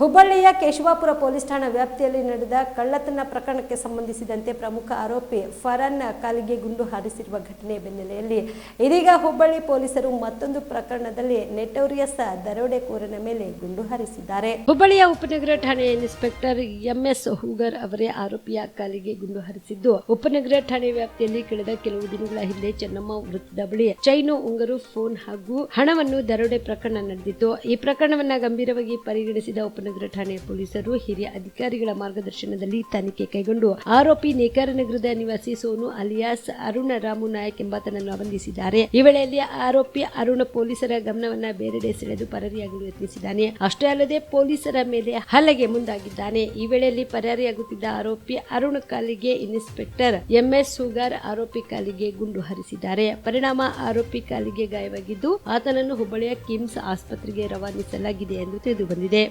ಹುಬ್ಬಳ್ಳಿಯ ಕೇಶವಾಪುರ ಪೊಲೀಸ್ ಠಾಣಾ ವ್ಯಾಪ್ತಿಯಲ್ಲಿ ನಡೆದ ಕಳ್ಳತನ ಪ್ರಕರಣಕ್ಕೆ ಸಂಬಂಧಿಸಿದಂತೆ ಪ್ರಮುಖ ಆರೋಪಿ ಫರನ್ ಕಾಲಿಗೆ ಗುಂಡು ಹಾರಿಸಿರುವ ಘಟನೆ ಬೆನ್ನೆಲೆಯಲ್ಲಿ. ಇದೀಗ ಹುಬ್ಬಳ್ಳಿ ಪೊಲೀಸರು ಮತ್ತೊಂದು ಪ್ರಕರಣದಲ್ಲಿ ನೆಟೋರಿಯಸ್ ದರೋಡೆಕೋರನ ಮೇಲೆ ಗುಂಡು ಹಾರಿಸಿದ್ದಾರೆ. ಹುಬ್ಬಳ್ಳಿಯ ಉಪನಗರ ಠಾಣೆಯ ಇನ್ಸ್ಪೆಕ್ಟರ್ ಎಂಎಸ್ ಹೂಗರ್ ಅವರೇ ಆರೋಪಿಯ ಕಾಲಿಗೆ ಗುಂಡು ಹಾರಿಸಿದ್ದು, ಉಪನಗರ ಠಾಣೆ ವ್ಯಾಪ್ತಿಯಲ್ಲಿ ಕಳೆದ ಕೆಲವು ದಿನಗಳ ಹಿಂದೆ ಚೆನ್ನಮ್ಮ ವೃತ್ತದ ಬಳಿ ಚೈನು, ಉಂಗರು, ಫೋನ್ ಹಾಗೂ ಹಣವನ್ನು ದರೋಡೆ ಪ್ರಕರಣ ನಡೆದಿತ್ತು. ಈ ಪ್ರಕರಣವನ್ನು ಗಂಭೀರವಾಗಿ ಪರಿಗಣಿಸಿದ ಉಪನಗರ ಠಾಣೆಯ ಪೊಲೀಸರು ಹಿರಿಯ ಅಧಿಕಾರಿಗಳ ಮಾರ್ಗದರ್ಶನದಲ್ಲಿ ತನಿಖೆ ಕೈಗೊಂಡು ಆರೋಪಿ ನೇಕಾರ ನಗರದ ನಿವಾಸಿ ಸೋನು ಅಲಿಯಾಸ್ ಅರುಣ ರಾಮು ನಾಯಕ್ ಎಂಬಾತನನ್ನು ಬಂಧಿಸಿದ್ದಾರೆ. ಈ ವೇಳೆಯಲ್ಲಿ ಆರೋಪಿ ಅರುಣ ಪೊಲೀಸರ ಗಮನವನ್ನ ಬೇರೆಡೆ ಸೆಳೆದು ಪರಾರಿಯಾಗಲು ಯತ್ನಿಸಿದ್ದಾನೆ. ಅಷ್ಟೇ ಅಲ್ಲದೆ ಪೊಲೀಸರ ಮೇಲೆ ಹಲ್ಲೆಗೆ ಮುಂದಾಗಿದ್ದಾನೆ. ಈ ವೇಳೆಯಲ್ಲಿ ಪರಾರಿಯಾಗುತ್ತಿದ್ದ ಆರೋಪಿ ಅರುಣ ಕಾಲಿಗೆ ಇನ್ಸ್ಪೆಕ್ಟರ್ ಎಂಎಸ್ ಸುಗಾರ್ ಆರೋಪಿ ಕಾಲಿಗೆ ಗುಂಡು ಹರಿಸಿದ್ದಾರೆ. ಪರಿಣಾಮ ಆರೋಪಿ ಕಾಲಿಗೆ ಗಾಯವಾಗಿದ್ದು, ಆತನನ್ನು ಹುಬ್ಬಳ್ಳಿಯ ಕಿಮ್ಸ್ ಆಸ್ಪತ್ರೆಗೆ ರವಾನಿಸಲಾಗಿದೆ ಎಂದು ತಿಳಿದು ಬಂದಿದೆ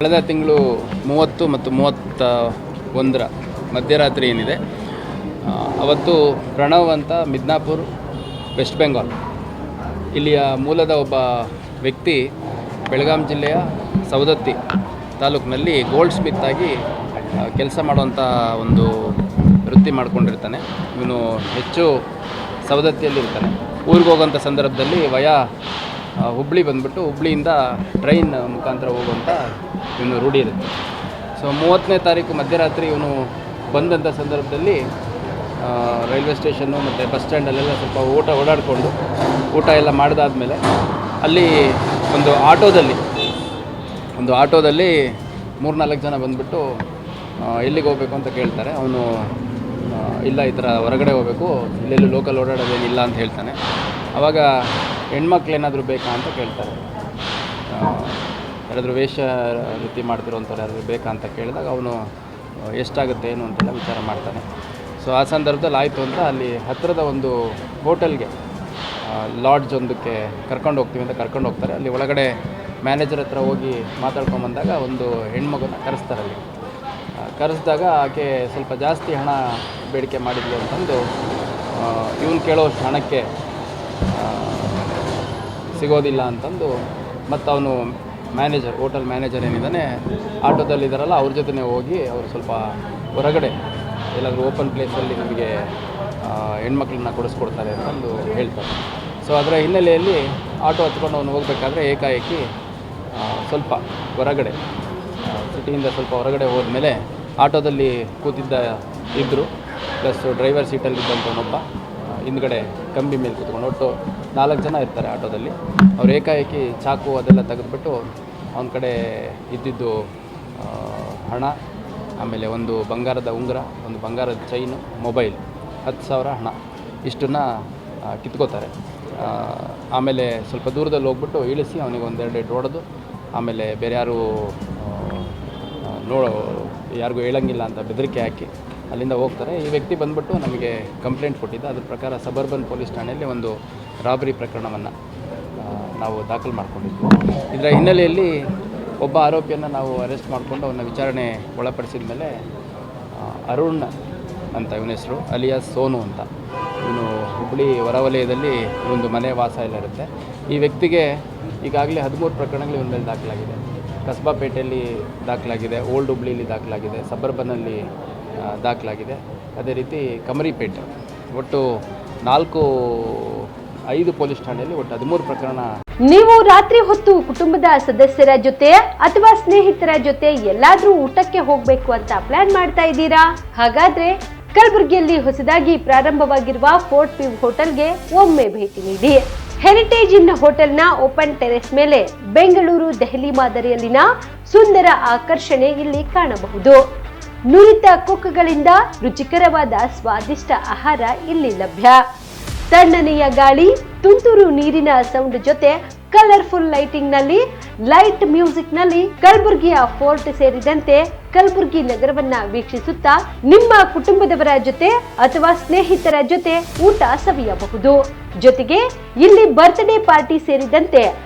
ಕಳೆದ ತಿಂಗಳು ಮೂವತ್ತು ಮತ್ತು ಮೂವತ್ತ ಒಂದರ ಮಧ್ಯರಾತ್ರಿ ಏನಿದೆ ಅವತ್ತು ಪ್ರಣವ್ ಅಂತ ಮಿದ್ನಾಪುರ್ ವೆಸ್ಟ್ ಬೆಂಗಾಲ್. ಇಲ್ಲಿಯ ಮೂಲದ ಒಬ್ಬ ವ್ಯಕ್ತಿ ಬೆಳಗಾಂ ಜಿಲ್ಲೆಯ ಸವದತ್ತಿ ತಾಲೂಕಿನಲ್ಲಿ ಗೋಲ್ಡ್ ಸ್ಮಿತ್ ಆಗಿ ಕೆಲಸ ಮಾಡುವಂಥ ಒಂದು ವೃತ್ತಿ ಮಾಡಿಕೊಂಡಿರ್ತಾನೆ. ಇವನು ಹೆಚ್ಚು ಸವದತ್ತಿಯಲ್ಲಿರ್ತಾನೆ. ಊರಿಗೆ ಹೋಗೋಂಥ ಸಂದರ್ಭದಲ್ಲಿ ವಯ ಹುಬ್ಳಿ ಬಂದ್ಬಿಟ್ಟು ಹುಬ್ಳಿಯಿಂದ ಟ್ರೈನ್ ಮುಖಾಂತರ ಹೋಗುವಂಥ ಇವನು ರೂಢಿ ಇರುತ್ತೆ. ಸೊ ಮೂವತ್ತನೇ ತಾರೀಕು ಮಧ್ಯರಾತ್ರಿ ಇವನು ಬಂದಂಥ ಸಂದರ್ಭದಲ್ಲಿ ರೈಲ್ವೆ ಸ್ಟೇಷನ್ನು ಮತ್ತು ಬಸ್ ಸ್ಟ್ಯಾಂಡಲ್ಲೆಲ್ಲ ಸ್ವಲ್ಪ ಊಟ ಓಡಾಡಿಕೊಂಡು ಊಟ ಎಲ್ಲ ಮಾಡಿದಾದ್ಮೇಲೆ ಅಲ್ಲಿ ಒಂದು ಆಟೋದಲ್ಲಿ ಒಂದು ಆಟೋದಲ್ಲಿ ಮೂರ್ನಾಲ್ಕು ಜನ ಬಂದುಬಿಟ್ಟು ಎಲ್ಲಿಗೆ ಹೋಗಬೇಕು ಅಂತ ಕೇಳ್ತಾರೆ. ಅವನು ಇಲ್ಲ ಈ ಥರ ಹೊರಗಡೆ ಹೋಗಬೇಕು, ಇಲ್ಲೆಲ್ಲೂ ಲೋಕಲ್ ಓಡಾಡೋದೇನಿಲ್ಲ ಅಂತ ಹೇಳ್ತಾನೆ. ಆವಾಗ ಹೆಣ್ಮಕ್ಳು ಏನಾದರೂ ಬೇಕಾ ಅಂತ ಕೇಳ್ತಾರೆ. ಯಾರಾದರೂ ವೇಷ ವೃತ್ತಿ ಅಂತಾರೆ ಯಾರಾದರೂ ಬೇಕಾ ಅಂತ ಕೇಳಿದಾಗ ಅವನು ಎಷ್ಟಾಗುತ್ತೆ ಏನು ಅಂತೆಲ್ಲ ವಿಚಾರ ಮಾಡ್ತಾನೆ. ಸೊ ಆ ಸಂದರ್ಭದಲ್ಲಿ ಆಯಿತು ಅಂತ ಅಲ್ಲಿ ಹತ್ತಿರದ ಒಂದು ಹೋಟೆಲ್ಗೆ ಲಾಡ್ಜ್ ಒಂದಕ್ಕೆ ಕರ್ಕೊಂಡು ಹೋಗ್ತೀವಿ ಅಂತ ಕರ್ಕೊಂಡು ಹೋಗ್ತಾರೆ. ಅಲ್ಲಿ ಒಳಗಡೆ ಮ್ಯಾನೇಜರ್ ಹತ್ರ ಹೋಗಿ ಮಾತಾಡ್ಕೊಂಬಂದಾಗ ಒಂದು ಹೆಣ್ಮಗನ ಕರೆಸ್ತಾರೆ ಅಲ್ಲಿ. ಕರೆಸಿದಾಗ ಆಕೆ ಸ್ವಲ್ಪ ಜಾಸ್ತಿ ಹಣ ಬೇಡಿಕೆ ಮಾಡಿದ್ಲು ಅಂತಂದು ಇವನು ಕೇಳೋ ಹಣಕ್ಕೆ ಸಿಗೋದಿಲ್ಲ ಅಂತಂದು ಮತ್ತು ಅವನು ಮ್ಯಾನೇಜರ್ ಹೋಟೆಲ್ ಮ್ಯಾನೇಜರ್ ಏನಿದ್ದಾನೆ, ಆಟೋದಲ್ಲಿದ್ದಾರಲ್ಲ, ಅವ್ರ ಜೊತೆನೇ ಹೋಗಿ ಅವರು ಸ್ವಲ್ಪ ಹೊರಗಡೆ ಎಲ್ಲಾದರೂ ಓಪನ್ ಪ್ಲೇಸಲ್ಲಿ ನಮಗೆ ಹೆಣ್ಮಕ್ಳನ್ನ ಕೊಡಿಸ್ಕೊಡ್ತಾರೆ ಅಂತಂದು ಹೇಳ್ತಾರೆ. ಸೊ ಅದರ ಹಿನ್ನೆಲೆಯಲ್ಲಿ ಆಟೋ ಹತ್ಕೊಂಡು ಅವನು ಹೋಗಬೇಕಾದ್ರೆ ಏಕಾಏಕಿ ಸ್ವಲ್ಪ ಹೊರಗಡೆ ಸಿಟಿಯಿಂದ ಸ್ವಲ್ಪ ಹೊರಗಡೆ ಹೋದ್ಮೇಲೆ ಆಟೋದಲ್ಲಿ ಕೂತಿದ್ದ ಇದ್ದರು ಪ್ಲಸ್ ಡ್ರೈವರ್ ಸೀಟಲ್ಲಿದ್ದಂಥವನೊಬ್ಬ ಹಿಂದ್ಗಡೆ ಕಂಬಿ ಮೇಲೆ ಕೂತ್ಕೊಂಡು ಒಟ್ಟು ನಾಲ್ಕು ಜನ ಇರ್ತಾರೆ ಆಟೋದಲ್ಲಿ. ಅವ್ರು ಏಕಾಏಕಿ ಚಾಕು ಅದೆಲ್ಲ ತೆಗೆದುಬಿಟ್ಟು ಅವನ ಕಡೆ ಇದ್ದಿದ್ದು ಹಣ, ಆಮೇಲೆ ಒಂದು ಬಂಗಾರದ ಉಂಗುರ, ಒಂದು ಬಂಗಾರದ ಚೈನು ಮೊಬೈಲ್ ಹತ್ತು ಸಾವಿರ ಹಣ ಇಷ್ಟನ್ನು ಕಿತ್ಕೋತಾರೆ. ಆಮೇಲೆ ಸ್ವಲ್ಪ ದೂರದಲ್ಲಿ ಹೋಗ್ಬಿಟ್ಟು ಇಳಿಸಿ ಅವನಿಗೆ ಒಂದೆರಡು ಏಟು ಹೊಡೆದು, ಆಮೇಲೆ ಬೇರೆ ಯಾರು ನೋ ಯಾರಿಗೂ ಹೇಳಂಗಿಲ್ಲ ಅಂತ ಬೆದರಿಕೆ ಹಾಕಿ ಅಲ್ಲಿಂದ ಹೋಗ್ತಾರೆ. ಈ ವ್ಯಕ್ತಿ ಬಂದ್ಬಿಟ್ಟು ನಮಗೆ ಕಂಪ್ಲೇಂಟ್ ಕೊಟ್ಟಿದ್ದ. ಅದ್ರ ಪ್ರಕಾರ ಸಬರ್ಬನ್ ಪೊಲೀಸ್ ಠಾಣೆಯಲ್ಲಿ ಒಂದು ರಾಬರಿ ಪ್ರಕರಣವನ್ನು ನಾವು ದಾಖಲು ಮಾಡಿಕೊಂಡಿದ್ವಿ. ಇದರ ಹಿನ್ನೆಲೆಯಲ್ಲಿ ಒಬ್ಬ ಆರೋಪಿಯನ್ನು ನಾವು ಅರೆಸ್ಟ್ ಮಾಡಿಕೊಂಡು ಅವನ್ನ ವಿಚಾರಣೆ ಒಳಪಡಿಸಿದ ಮೇಲೆ ಅರುಣ್ ಅಂತ ಇವನ ಹೆಸರು, ಅಲಿಯಾಸ್ ಸೋನು ಅಂತ. ಇವನು ಹುಬ್ಬಳ್ಳಿ ಹೊರವಲಯದಲ್ಲಿ ಒಂದು ಮನೆ ವಾಸ ಎಲ್ಲ ಇರುತ್ತೆ. ಈ ವ್ಯಕ್ತಿಗೆ ಈಗಾಗಲೇ ಹದಿಮೂರು ಪ್ರಕರಣಗಳು ಇವನ ಮೇಲೆ ದಾಖಲಾಗಿದೆ. ಕಸ್ಬಾಪೇಟೆಯಲ್ಲಿ ದಾಖಲಾಗಿದೆ, ಓಲ್ಡ್ ಹುಬ್ಳಿಯಲ್ಲಿ ದಾಖಲಾಗಿದೆ ಸಬರ್ಬನಲ್ಲಿ ದಾಖಲಾಗಿದೆ. ಅದೇ ರೀತಿ ಕಮರಿಪೇಟೆ, ಒಟ್ಟು ನಾಲ್ಕು, ಐದು ಪೊಲೀಸ್ ಠಾಣೆಯಲ್ಲಿ ಒಟ್ಟು ಹದಿಮೂರು ಪ್ರಕರಣ. ನೀವು ರಾತ್ರಿ ಹೊತ್ತು ಕುಟುಂಬದ ಸದಸ್ಯರ ಜೊತೆ ಅಥವಾ ಸ್ನೇಹಿತರ ಜೊತೆ ಎಲ್ಲಾದ್ರೂ ಊಟಕ್ಕೆ ಹೋಗ್ಬೇಕು ಅಂತ ಪ್ಲಾನ್ ಮಾಡ್ತಾ ಇದ್ದೀರಾ? ಹಾಗಾದ್ರೆ ಕಲಬುರಗಿಯಲ್ಲಿ ಹೊಸದಾಗಿ ಪ್ರಾರಂಭವಾಗಿರುವ ಫೋರ್ಟ್ ವ್ಯೂ ಹೋಟೆಲ್ಗೆ ಒಮ್ಮೆ ಭೇಟಿ ನೀಡಿ. ಹೆರಿಟೇಜ್ ಇನ್ ಹೋಟೆಲ್ನ ಓಪನ್ ಟೆರೆಸ್ ಮೇಲೆ ಬೆಂಗಳೂರು ದೆಹಲಿ ಮಾದರಿಯಲ್ಲಿನ ಸುಂದರ ಆಕರ್ಷಣೆ ಇಲ್ಲಿ ಕಾಣಬಹುದು. ನುರಿತ ಕುಕ್ಗಳಿಂದ ರುಚಿಕರವಾದ ಸ್ವಾದಿಷ್ಟ ಆಹಾರ ಇಲ್ಲಿ ಲಭ್ಯ. ತಣ್ಣನೆಯ ಗಾಳಿ, ತುಂತುರು ನೀರಿನ ಸೌಂಡ್ ಜೊತೆ ಕಲರ್ಫುಲ್ ಲೈಟಿಂಗ್ನಲ್ಲಿ ಲೈಟ್ ಮ್ಯೂಸಿಕ್ನಲ್ಲಿ ಕಲಬುರಗಿಯ ಫೋರ್ಟ್ ಸೇರಿದಂತೆ ಕಲಬುರಗಿ ನಗರವನ್ನ ವೀಕ್ಷಿಸುತ್ತಾ ನಿಮ್ಮ ಕುಟುಂಬದವರ ಜೊತೆ ಅಥವಾ ಸ್ನೇಹಿತರ ಜೊತೆ ಊಟ ಸವಿಯಬಹುದು. ಜೊತೆಗೆ ಇಲ್ಲಿ ಬರ್ತ್ಡೇ ಪಾರ್ಟಿ ಸೇರಿದಂತೆ